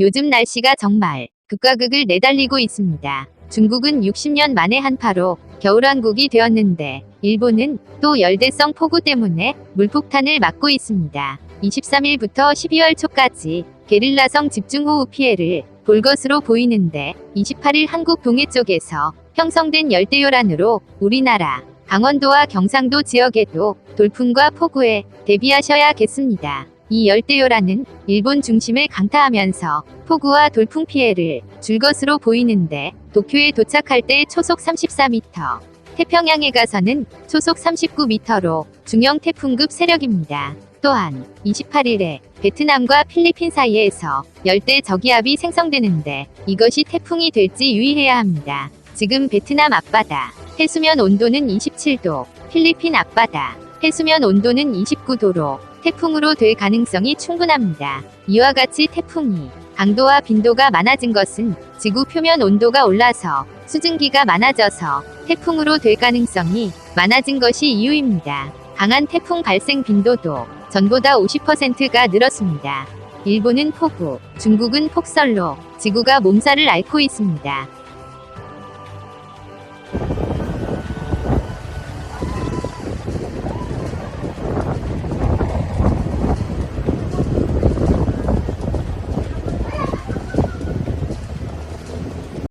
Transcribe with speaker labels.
Speaker 1: 요즘 날씨가 정말 극과 극을 내달리고 있습니다. 중국은 60년 만에 한파로 겨울왕국이 되었는데 일본은 또 열대성 폭우 때문에 물폭탄을 맞고 있습니다. 23일부터 12월 초까지 게릴라성 집중호우 피해를 볼 것으로 보이는데 28일 한국 동해 쪽에서 형성된 열대요란으로 우리나라 강원도와 경상도 지역에도 돌풍과 폭우에 대비하셔야겠습니다. 이 열대요란은 일본 중심을 강타하면서 폭우와 돌풍 피해를 줄 것으로 보이는데 도쿄에 도착할 때 초속 34m, 태평양에 가서는 초속 39m로 중형 태풍급 세력입니다. 또한 28일에 베트남과 필리핀 사이에서 열대 저기압이 생성되는데 이것이 태풍이 될지 유의해야 합니다. 지금 베트남 앞바다 해수면 온도는 27도, 필리핀 앞바다 해수면 온도는 29도로 태풍으로 될 가능성이 충분합니다. 이와 같이 태풍이 강도와 빈도가 많아진 것은 지구 표면 온도가 올라서 수증기가 많아져서 태풍으로 될 가능성이 많아진 것이 이유입니다. 강한 태풍 발생 빈도도 전보다 50%가 늘었습니다. 일본은 폭우, 중국은 폭설로 지구가 몸살을 앓고 있습니다.